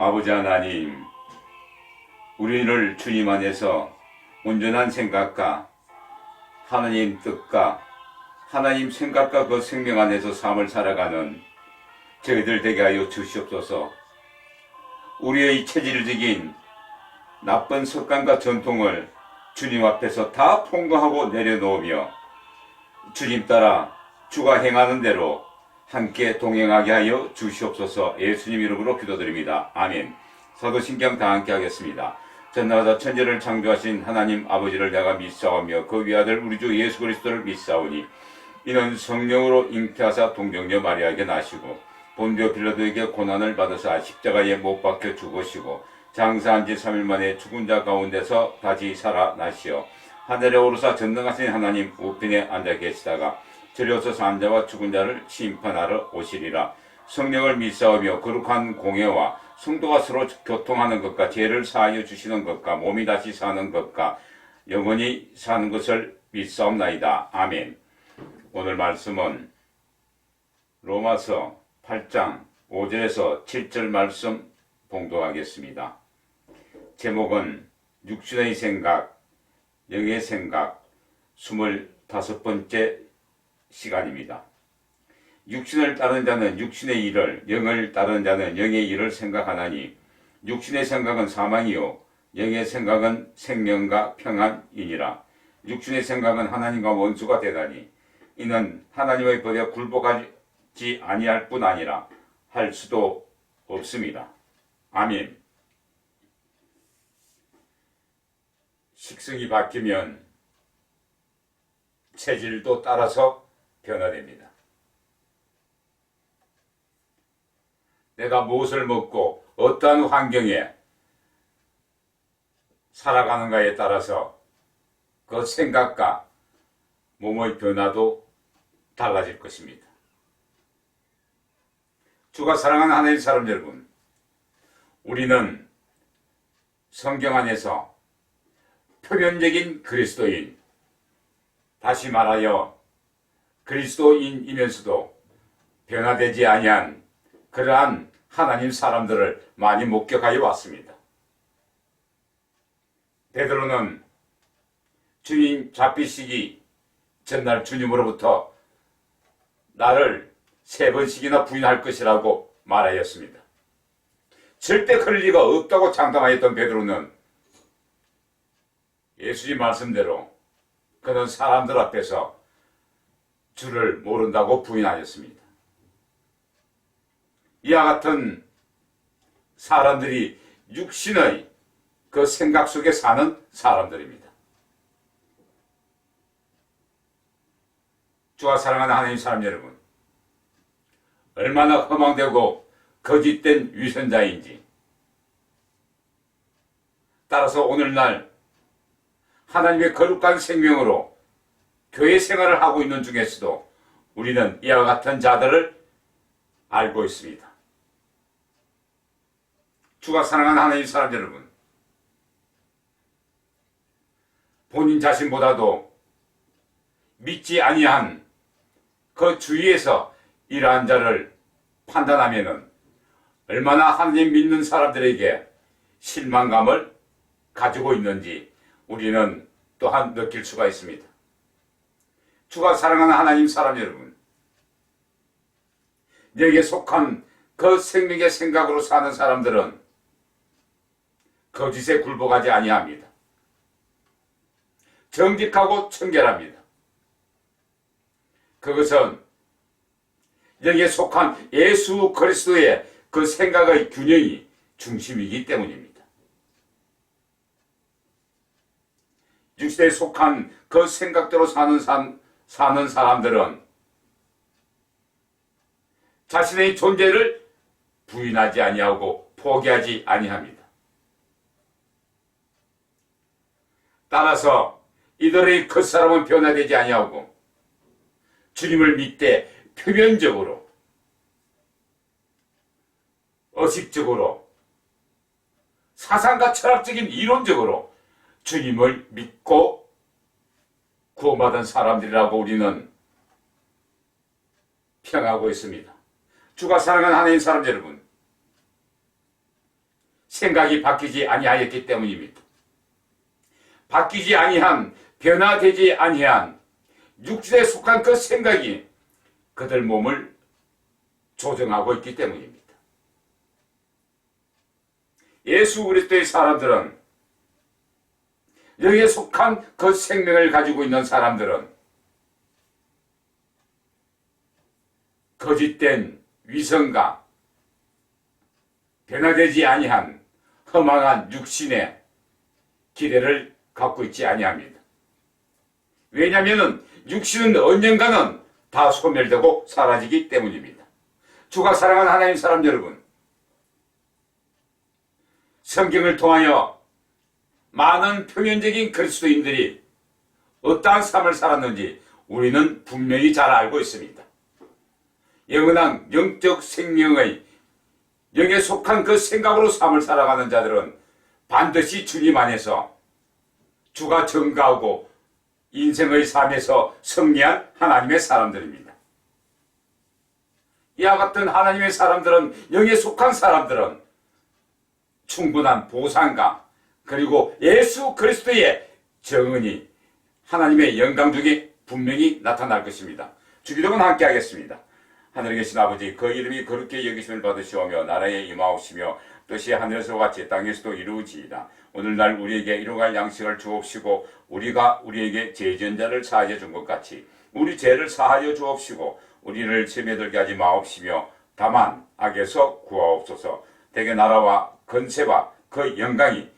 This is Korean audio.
아버지 하나님, 우리를 주님 안에서 온전한 생각과 하나님 뜻과 하나님 생각과 그 생명 안에서 삶을 살아가는 저희들 되게 하여 주시옵소서. 우리의 체질적인 나쁜 습관과 전통을 주님 앞에서 다 통과하고 내려놓으며 주님 따라 주가 행하는 대로 함께 동행하게 하여 주시옵소서 예수님 이름으로 기도드립니다. 아멘. 사도신경 다 함께 하겠습니다. 전나라다 천지를 창조하신 하나님 아버지를 내가 믿사오며 그 위아들 우리 주 예수 그리스도를 믿사오니 이는 성령으로 잉태하사 동정녀 마리아에게 나시고 본디오 빌라도에게 고난을 받으사 십자가에 못 박혀 죽으시고 장사한 지 3일 만에 죽은 자 가운데서 다시 살아나시어 하늘에 오르사 전능하신 하나님 우편에 앉아 계시다가 저리어서 산자와 죽은 자를 심판하러 오시리라 성령을 믿사오며 거룩한 공예와 성도가 서로 교통하는 것과 죄를 사하여 주시는 것과 몸이 다시 사는 것과 영원히 사는 것을 믿사옵나이다. 아멘. 오늘 말씀은 로마서 8장 5절에서 7절 말씀 봉독하겠습니다. 제목은 육신의 생각, 영의 생각, 25번째 시간입니다. 육신을 따른 자는 육신의 일을, 영을 따른 자는 영의 일을 생각하나니 육신의 생각은 사망이요 영의 생각은 생명과 평안이니라. 육신의 생각은 하나님과 원수가 되다니 이는 하나님의 법에 굴복하지 아니할 뿐 아니라 할 수도 없습니다. 아멘. 식성이 바뀌면 체질도 따라서 변화됩니다. 내가 무엇을 먹고 어떠한 환경에 살아가는가에 따라서 그 생각과 몸의 변화도 달라질 것입니다. 주가 사랑하는 하나님 사람 여러분, 우리는 성경 안에서 표면적인 그리스도인, 다시 말하여 그리스도인이면서도 변화되지 아니한 그러한 하나님 사람들을 많이 목격하여 왔습니다. 베드로는 주님 잡히시기 전날 주님으로부터 나를 세 번씩이나 부인할 것이라고 말하였습니다. 절대 그럴 리가 없다고 장담하였던 베드로는 예수님 말씀대로 그는 사람들 앞에서 주를 모른다고 부인하였습니다. 이와 같은 사람들이 육신의 그 생각 속에 사는 사람들입니다. 주와 사랑하는 하나님 사람 여러분, 얼마나 허망되고 거짓된 위선자인지, 따라서 오늘날 하나님의 거룩한 생명으로 교회 생활을 하고 있는 중에서도 우리는 이와 같은 자들을 알고 있습니다. 주가 사랑하는 하나님 사람 여러분, 본인 자신보다도 믿지 아니한 그 주위에서 이러한 자를 판단하면은 얼마나 하나님 믿는 사람들에게 실망감을 가지고 있는지 우리는 또한 느낄 수가 있습니다. 주가 사랑하는 하나님 사람 여러분, 여기에 속한 그 생명의 생각으로 사는 사람들은 거짓에 굴복하지 아니합니다. 정직하고 청결합니다. 그것은 여기에 속한 예수 그리스도의 그 생각의 균형이 중심이기 때문입니다. 육시대에 속한 그 생각대로 사는, 사, 사는 사람들은 자신의 존재를 부인하지 아니하고 포기하지 아니합니다. 따라서 이들의 겉사람은 변화되지 아니하고 주님을 믿되 표면적으로 의식적으로 사상과 철학적인 이론적으로 주님을 믿고 구원받은 사람들이라고 우리는 평하고 있습니다. 주가 사랑하는 하나님 사람 여러분, 생각이 바뀌지 아니하였기 때문입니다. 바뀌지 아니한 변화되지 아니한 육신에 속한 그 생각이 그들 몸을 조정하고 있기 때문입니다. 예수 그리스도의 사람들은 여기에 속한 그 생명을 가지고 있는 사람들은 거짓된 위선과 변화되지 아니한 허망한 육신의 기대를 갖고 있지 아니합니다. 왜냐하면 육신은 언젠가는 다 소멸되고 사라지기 때문입니다. 주가 사랑하는 하나님 사람 여러분, 성경을 통하여 많은 표면적인 그리스도인들이 어떠한 삶을 살았는지 우리는 분명히 잘 알고 있습니다. 영원한 영적 생명의 영에 속한 그 생각으로 삶을 살아가는 자들은 반드시 주님 안에서 주가 증가하고 인생의 삶에서 승리한 하나님의 사람들입니다. 이와 같은 하나님의 사람들은 영에 속한 사람들은 충분한 보상과 그리고 예수 그리스도의 정은이 하나님의 영광 중에 분명히 나타날 것입니다. 주기도는 함께 하겠습니다. 하늘에 계신 아버지 그 이름이 그렇게 여기심을 받으시오며 나라에 임하옵시며 뜻이 하늘에서 같이 땅에서도 이루어지이다. 오늘날 우리에게 이루갈 양식을 주옵시고 우리가 우리에게 죄전자를 사하여 준 것 같이 우리 죄를 사하여 주옵시고 우리를 침에 들게 하지 마옵시며 다만 악에서 구하옵소서 대개 나라와 건세와 그 영광이